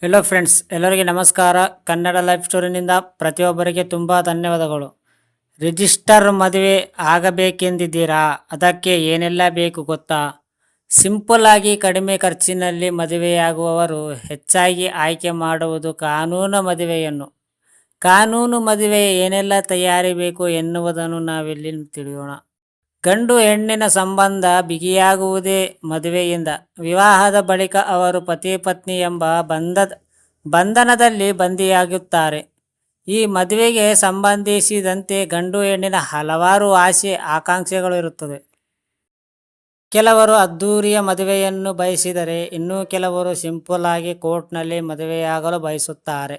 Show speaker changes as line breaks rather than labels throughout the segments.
Hello friends ಎಲ್ಲರಿಗೆ ನಮಸ್ಕಾರ. Kannada life ಸ್ಟೋರಿನಿಂದ ಪ್ರತಿಯೊಬ್ಬರಿಗೆ ತುಂಬ ಧನ್ಯವಾದಗಳು. ರಿಜಿಸ್ಟರ್ ಮದುವೆ ಆಗಬೇಕೆಂದಿದ್ದೀರಾ? ಅದಕ್ಕೆ ಏನೆಲ್ಲ ಬೇಕು ಗೊತ್ತಾ? ಸಿಂಪಲ್ ಆಗಿ ಕಡಿಮೆ ಖರ್ಚಿನಲ್ಲಿ ಮದುವೆಯಾಗುವವರು ಹೆಚ್ಚಾಗಿ ಆಯ್ಕೆ ಮಾಡುವುದು ಕಾನೂನು ಮದುವೆಯನ್ನು. ಕಾನೂನು ಮದುವೆ ಏನೆಲ್ಲ ತಯಾರಿ ಬೇಕು ಎನ್ನುವುದನ್ನು ನಾವಿಲ್ಲಿ ತಿಳಿಯೋಣ. ಗಂಡು ಹೆಣ್ಣಿನ ಸಂಬಂಧ ಬಿಗಿಯಾಗುವುದೇ ಮದುವೆಯಿಂದ. ವಿವಾಹದ ಬಳಿಕ ಅವರು ಪತಿ ಪತ್ನಿ ಎಂಬ ಬಂಧದ ಬಂಧನದಲ್ಲಿ ಬಂದಿಯಾಗುತ್ತಾರೆ ಈ ಮದುವೆಗೆ ಸಂಬಂಧಿಸಿದಂತೆ ಗಂಡು ಹೆಣ್ಣಿನ ಹಲವಾರು ಆಸೆ, ಆಕಾಂಕ್ಷೆಗಳು ಇರುತ್ತದೆ ಕೆಲವರು ಅದ್ಧೂರಿಯ ಮದುವೆಯನ್ನು ಬಯಸಿದರೆ ಇನ್ನೂ ಕೆಲವರು ಸಿಂಪಲ್ ಆಗಿ ಕೋರ್ಟ್ನಲ್ಲಿ ಮದುವೆಯಾಗಲು ಬಯಸುತ್ತಾರೆ.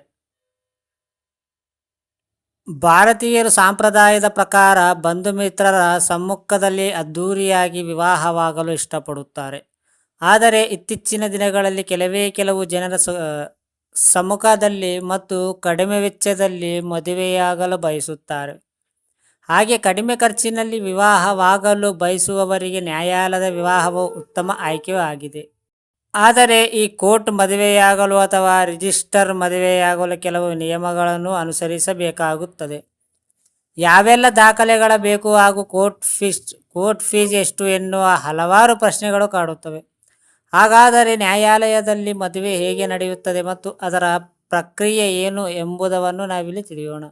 ಭಾರತೀಯರು ಸಂಪ್ರದಾಯದ ಪ್ರಕಾರ ಬಂಧು ಮಿತ್ರರ ಸಮ್ಮುಖದಲ್ಲಿ ಅದ್ಧೂರಿಯಾಗಿ ವಿವಾಹವಾಗಲು ಇಷ್ಟಪಡುತ್ತಾರೆ. ಆದರೆ ಇತ್ತೀಚಿನ ದಿನಗಳಲ್ಲಿ ಕೆಲವೇ ಕೆಲವು ಜನರ ಸಮ್ಮುಖದಲ್ಲಿ ಮತ್ತು ಕಡಿಮೆ ವೆಚ್ಚದಲ್ಲಿ ಮದುವೆಯಾಗಲು ಬಯಸುತ್ತಾರೆ. ಹಾಗೆ ಕಡಿಮೆ ಖರ್ಚಿನಲ್ಲಿ ವಿವಾಹವಾಗಲು ಬಯಸುವವರಿಗೆ ನ್ಯಾಯಾಲಯದ ವಿವಾಹವು ಉತ್ತಮ ಆಯ್ಕೆಯೂ ಆಗಿದೆ. ಆದರೆ ಈ ಕೋರ್ಟ್ ಮದುವೆಯಾಗಲು ಅಥವಾ ರಿಜಿಸ್ಟರ್ ಮದುವೆಯಾಗಲು ಕೆಲವು ನಿಯಮಗಳನ್ನು ಅನುಸರಿಸಬೇಕಾಗುತ್ತದೆ. ಯಾವೆಲ್ಲ ದಾಖಲೆಗಳ ಬೇಕು ಹಾಗೂ ಕೋರ್ಟ್ ಫೀಸ್ ಕೋರ್ಟ್ ಫೀಸ್ ಎಷ್ಟು ಎನ್ನುವ ಹಲವಾರು ಪ್ರಶ್ನೆಗಳು ಕಾಡುತ್ತವೆ. ಹಾಗಾದರೆ ನ್ಯಾಯಾಲಯದಲ್ಲಿ ಮದುವೆ ಹೇಗೆ ನಡೆಯುತ್ತದೆ ಮತ್ತು ಅದರ ಪ್ರಕ್ರಿಯೆ ಏನು ಎಂಬುದನ್ನು ನಾವಿಲ್ಲಿ ತಿಳಿಯೋಣ.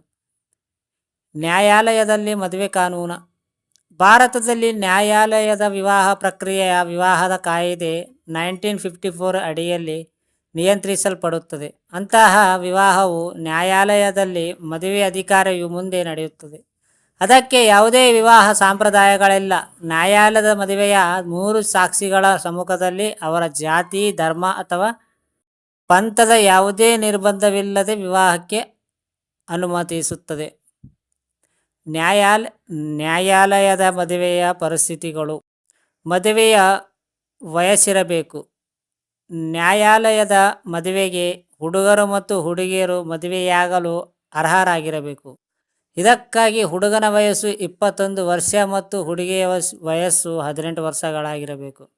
ನ್ಯಾಯಾಲಯದಲ್ಲಿ ಮದುವೆ ಕಾನೂನು ಭಾರತದಲ್ಲಿ ನ್ಯಾಯಾಲಯದ ವಿವಾಹ ಪ್ರಕ್ರಿಯೆಯ ವಿವಾಹದ ಕಾಯಿದೆ ನೈನ್ಟೀನ್ ಫಿಫ್ಟಿ ಫೋರ್ ಅಡಿಯಲ್ಲಿ ನಿಯಂತ್ರಿಸಲ್ಪಡುತ್ತದೆ. ಅಂತಹ ವಿವಾಹವು ನ್ಯಾಯಾಲಯದಲ್ಲಿ ಮದುವೆ ಅಧಿಕಾರಿಯು ಮುಂದೆ ನಡೆಯುತ್ತದೆ. ಅದಕ್ಕೆ ಯಾವುದೇ ವಿವಾಹ ಸಂಪ್ರದಾಯಗಳಿಲ್ಲ. ನ್ಯಾಯಾಲಯದ ಮದುವೆಯ ಮೂರು ಸಾಕ್ಷಿಗಳ ಸಮ್ಮುಖದಲ್ಲಿ ಅವರ ಜಾತಿ, ಧರ್ಮ ಅಥವಾ ಪಂಥದ ಯಾವುದೇ ನಿರ್ಬಂಧವಿಲ್ಲದೆ ವಿವಾಹಕ್ಕೆ ಅನುಮತಿಸುತ್ತದೆ. ನ್ಯಾಯಾಲ, ನ್ಯಾಯಾಲಯದ ಮದುವೆಯ ಪರಿಸ್ಥಿತಿಗಳು. ಮದುವೆಯ ವಯಸ್ಸಿರಬೇಕು. ನ್ಯಾಯಾಲಯದ ಮದುವೆಗೆ ಹುಡುಗರು ಮತ್ತು ಹುಡುಗಿಯರು ಮದುವೆಯಾಗಲು ಅರ್ಹರಾಗಿರಬೇಕು. ಇದಕ್ಕಾಗಿ ಹುಡುಗನ ವಯಸ್ಸು ಇಪ್ಪತ್ತೊಂದು ವರ್ಷ ಮತ್ತು ಹುಡುಗಿಯ ವಯಸ್ಸು ಹದಿನೆಂಟು ವರ್ಷಗಳಾಗಿರಬೇಕು.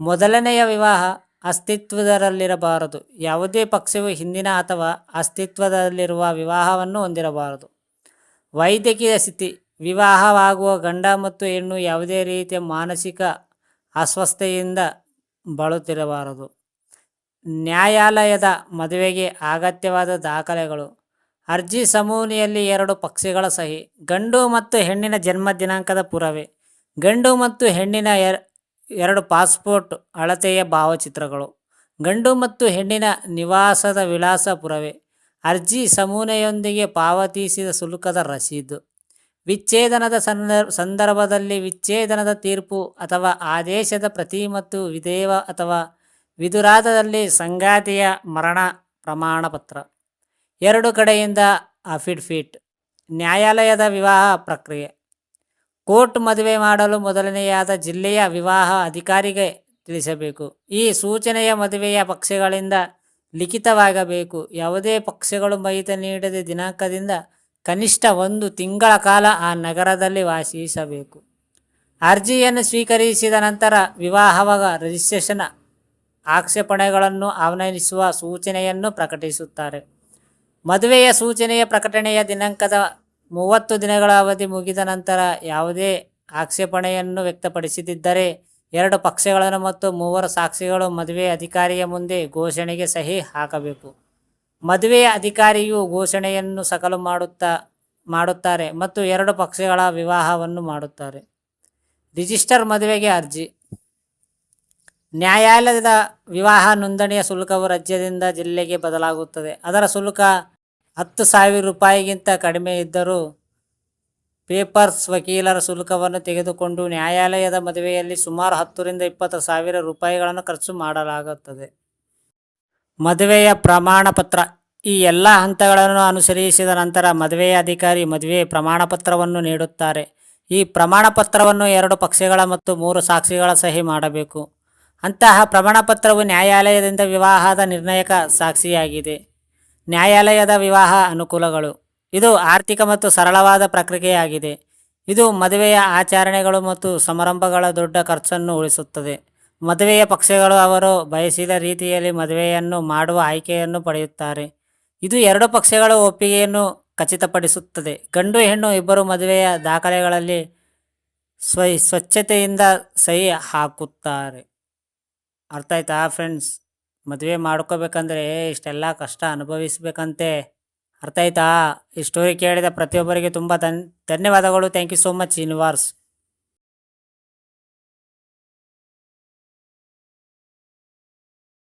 ಮೊದಲನೆಯ ವಿವಾಹ ಅಸ್ತಿತ್ವದಲ್ಲಿರಬಾರದು. ಯಾವುದೇ ಪಕ್ಷವು ಹಿಂದಿನ ಅಥವಾ ಅಸ್ತಿತ್ವದಲ್ಲಿರುವ ವಿವಾಹವನ್ನು ಹೊಂದಿರಬಾರದು. ವೈದ್ಯಕೀಯ ಸ್ಥಿತಿ. ವಿವಾಹವಾಗುವ ಗಂಡ ಮತ್ತು ಹೆಣ್ಣು ಯಾವುದೇ ರೀತಿಯ ಮಾನಸಿಕ ಅಸ್ವಸ್ಥೆಯಿಂದ ಬಳುತ್ತಿರಬಾರದು ನ್ಯಾಯಾಲಯದ ಮದುವೆಗೆ ಅಗತ್ಯವಾದ ದಾಖಲೆಗಳು. ಅರ್ಜಿ ಸಮೂನಿಯಲ್ಲಿ ಎರಡು ಪಕ್ಷಗಳ ಸಹಿ. ಗಂಡು ಮತ್ತು ಹೆಣ್ಣಿನ ಜನ್ಮ ದಿನಾಂಕದ ಪುರಾವೆ. ಗಂಡು ಮತ್ತು ಹೆಣ್ಣಿನ ಎರ, ಎರಡು ಪಾಸ್ಪೋರ್ಟ್ ಅಳತೆಯ ಭಾವಚಿತ್ರಗಳು. ಗಂಡು ಮತ್ತು ಹೆಣ್ಣಿನ ನಿವಾಸದ ವಿಳಾಸ ಪುರಾವೆ. ಅರ್ಜಿ ಸಮೂನೆಯೊಂದಿಗೆ ಪಾವತಿಸಿದ ಶುಲ್ಕದ ರಸೀದು. ವಿಚ್ಛೇದನದ ಸಂದರ್, ಸಂದರ್ಭದಲ್ಲಿ ವಿಚ್ಛೇದನದ ತೀರ್ಪು ಅಥವಾ ಆದೇಶದ ಪ್ರತಿ ಮತ್ತು ವಿಧೇವ ಅಥವಾ ವಿದುರಾದದಲ್ಲಿ ಸಂಗಾತಿಯ ಮರಣ ಪ್ರಮಾಣಪತ್ರ. ಎರಡು ಕಡೆಯಿಂದ ಅಫಿಡ್ಫಿಟ್ ನ್ಯಾಯಾಲಯದ ವಿವಾಹ ಪ್ರಕ್ರಿಯೆ. ಕೋರ್ಟ್ ಮದುವೆ ಮಾಡಲು ಮೊದಲನೆಯಾದ ಜಿಲ್ಲೆಯ ವಿವಾಹ ಅಧಿಕಾರಿಗೆ ತಿಳಿಸಬೇಕು. ಈ ಸೂಚನೆಯ ಮದುವೆಯ ಪಕ್ಷಗಳಿಂದ ಲಿಖಿತವಾಗಬೇಕು. ಯಾವುದೇ ಪಕ್ಷಗಳು ಮೈತ ನೀಡದ ದಿನಾಂಕದಿಂದ ಕನಿಷ್ಠ ಒಂದು ತಿಂಗಳ ಕಾಲ ಆ ನಗರದಲ್ಲಿ ವಾಸಿಸಬೇಕು. ಅರ್ಜಿಯನ್ನು ಸ್ವೀಕರಿಸಿದ ನಂತರ ವಿವಾಹವಾಗ ರಿಜಿಸ್ಟ್ರೇಷನ್ ಆಕ್ಷೇಪಣೆಗಳನ್ನು ಆಹ್ವಾನಿಸುವ ಸೂಚನೆಯನ್ನು ಪ್ರಕಟಿಸುತ್ತಾರೆ. ಮದುವೆಯ ಸೂಚನೆಯ ಪ್ರಕಟಣೆಯ ದಿನಾಂಕದ ಮೂವತ್ತು ದಿನಗಳ ಅವಧಿ ಮುಗಿದ ನಂತರ ಯಾವುದೇ ಆಕ್ಷೇಪಣೆಯನ್ನು ವ್ಯಕ್ತಪಡಿಸದಿದ್ದರೆ ಎರಡು ಪಕ್ಷಗಳನ್ನು ಮತ್ತು ಮೂವರು ಸಾಕ್ಷಿಗಳು ಮದುವೆ ಅಧಿಕಾರಿಯ ಮುಂದೆ ಘೋಷಣೆಗೆ ಸಹಿ ಹಾಕಬೇಕು. ಮದುವೆಯ ಅಧಿಕಾರಿಯು ಘೋಷಣೆಯನ್ನು ಸಕಲು ಮಾಡುತ್ತಾ, ಮಾಡುತ್ತಾರೆ ಮತ್ತು ಎರಡು ಪಕ್ಷಗಳ ವಿವಾಹವನ್ನು ಮಾಡುತ್ತಾರೆ. ರಿಜಿಸ್ಟರ್ ಮದುವೆಗೆ ಅರ್ಜಿ. ನ್ಯಾಯಾಲಯದ ವಿವಾಹ ನೋಂದಣಿಯ ಶುಲ್ಕವು ರಾಜ್ಯದಿಂದ ಜಿಲ್ಲೆಗೆ ಬದಲಾಗುತ್ತದೆ. ಅದರ ಶುಲ್ಕ ಹತ್ತು ಸಾವಿರ ರೂಪಾಯಿಗಿಂತ ಕಡಿಮೆ ಇದ್ದರೂ ಪೇಪರ್ಸ್ ವಕೀಲರ ಶುಲ್ಕವನ್ನು ತೆಗೆದುಕೊಂಡು ನ್ಯಾಯಾಲಯದ ಮದುವೆಯಲ್ಲಿ ಸುಮಾರು ಹತ್ತರಿಂದ ಇಪ್ಪತ್ತು ಸಾವಿರ ರೂಪಾಯಿಗಳನ್ನು ಖರ್ಚು ಮಾಡಲಾಗುತ್ತದೆ. ಮದುವೆಯ ಪ್ರಮಾಣ ಪತ್ರ ಈ ಎಲ್ಲ ಹಂತಗಳನ್ನು ಅನುಸರಿಸಿದ ನಂತರ ಮದುವೆಯ ಅಧಿಕಾರಿ ಮದುವೆ ಪ್ರಮಾಣ ಪತ್ರವನ್ನು ನೀಡುತ್ತಾರೆ. ಈ ಪ್ರಮಾಣ ಪತ್ರವನ್ನು ಎರಡು ಪಕ್ಷಗಳ ಮತ್ತು ಮೂರು ಸಾಕ್ಷಿಗಳ ಸಹಿ ಮಾಡಬೇಕು. ಅಂತಹ ಪ್ರಮಾಣ ಪತ್ರವು ನ್ಯಾಯಾಲಯದಿಂದ ವಿವಾಹದ ನಿರ್ಣಾಯಕ ಸಾಕ್ಷಿಯಾಗಿದೆ. ನ್ಯಾಯಾಲಯದ ವಿವಾಹ ಅನುಕೂಲಗಳು. ಇದು ಆರ್ಥಿಕ ಮತ್ತು ಸರಳವಾದ ಪ್ರಕ್ರಿಯೆಯಾಗಿದೆ. ಇದು ಮದುವೆಯ ಆಚರಣೆಗಳು ಮತ್ತು ಸಮಾರಂಭಗಳ ದೊಡ್ಡ ಖರ್ಚನ್ನು ಉಳಿಸುತ್ತದೆ. ಮದುವೆಯ ಪಕ್ಷಗಳು ಅವರು ಬಯಸಿದ ರೀತಿಯಲ್ಲಿ ಮದುವೆಯನ್ನು ಮಾಡುವ ಆಯ್ಕೆಯನ್ನು ಪಡೆಯುತ್ತಾರೆ. ಇದು ಎರಡು ಪಕ್ಷಗಳ ಒಪ್ಪಿಗೆಯನ್ನು ಖಚಿತಪಡಿಸುತ್ತದೆ. ಗಂಡು ಹೆಣ್ಣು ಇಬ್ಬರು ಮದುವೆಯ ದಾಖಲೆಗಳಲ್ಲಿ ಸ್ವ ಸ್ವಚ್ಛತೆಯಿಂದ ಸಹಿ ಹಾಕುತ್ತಾರೆ. ಅರ್ಥ ಆಯ್ತಾ ಫ್ರೆಂಡ್ಸ್? ಮದುವೆ ಮಾಡ್ಕೋಬೇಕಂದ್ರೆ ಇಷ್ಟೆಲ್ಲ ಕಷ್ಟ ಅನುಭವಿಸ್ಬೇಕಂತೆ. ಅರ್ಥ ಆಯ್ತಾ? ಈ ಸ್ಟೋರಿ ಕೇಳಿದ ಪ್ರತಿಯೊಬ್ಬರಿಗೆ ತುಂಬ ಧನ್ ಧನ್ಯವಾದಗಳು. Thank you so much universe